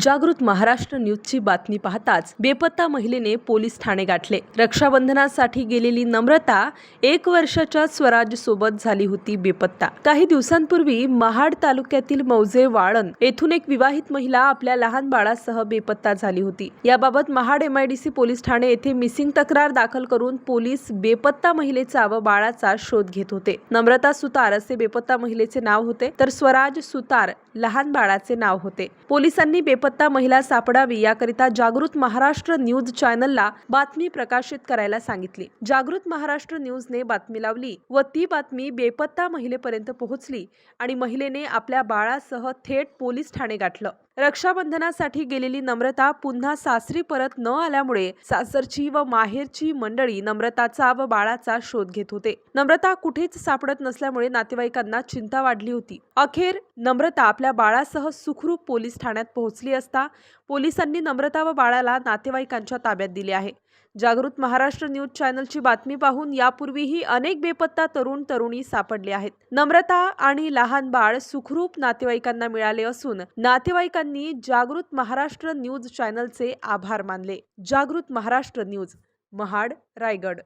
जागृत महाराष्ट्र न्यूजची बातमी पाहताच बेपत्ता महिलेने पोलीस ठाणे गाठले. रक्षाबंधनासाठी गेलेली नम्रता एक वर्षाच्या स्वराज सोबत झाली होती बेपत्ता. काही दिवसांपूर्वी महाड तालुक्यातील मौजे वाळण येथून एक विवाहित महिला आपल्या लहान बाळासह बेपत्ता झाली होती. याबाबत महाड एमआयडीसी पोलीस ठाणे येथे मिसिंग तक्रार दाखल करून पोलीस बेपत्ता महिलेचा व बाळाचा शोध घेत होते. नम्रता सुतार असे बेपत्ता महिलेचे नाव होते. तर स्वराज सुतार लहान बाळाचे नाव होते. पोलिसांनी बेपत्ता महिला सापडावी याकरिता जागृत महाराष्ट्र न्यूज चॅनलला बातमी प्रकाशित करायला सांगितली. जागृत महाराष्ट्र न्यूजने बातमी लावली व ती बातमी बेपत्ता महिलेपर्यंत पोहोचली आणि महिलेने आपल्या बाळासह थेट पोलीस ठाणे गाठलं. रक्षाबंधनासाठी गेलेली नम्रता पुन्हा सासरी परत न आल्यामुळे सासरची व माहेरची मंडळी नम्रताचा व बाळाचा शोध घेत होते. नम्रता कुठेच सापडत नसल्यामुळे नातेवाईकांना चिंता वाढली होती. अखेर नम्रता आपल्या बाळासह सुखरूप पोलीस ठाण्यात पोहोचली असता पोलिसांनी नम्रता व बाळाला नातेवाईकांच्या ताब्यात दिले आहे. जागृत महाराष्ट्र न्यूज चॅनलची बातमी पाहून यापूर्वीही अनेक बेपत्ता तरुण तरुणी सापडले आहेत. नम्रता आणि लहान बाळ सुखरूप नातेवाईकांना मिळाले असून नातेवाईकांनी जागृत महाराष्ट्र न्यूज चॅनलचे आभार मानले. जागृत महाराष्ट्र न्यूज महाड रायगड.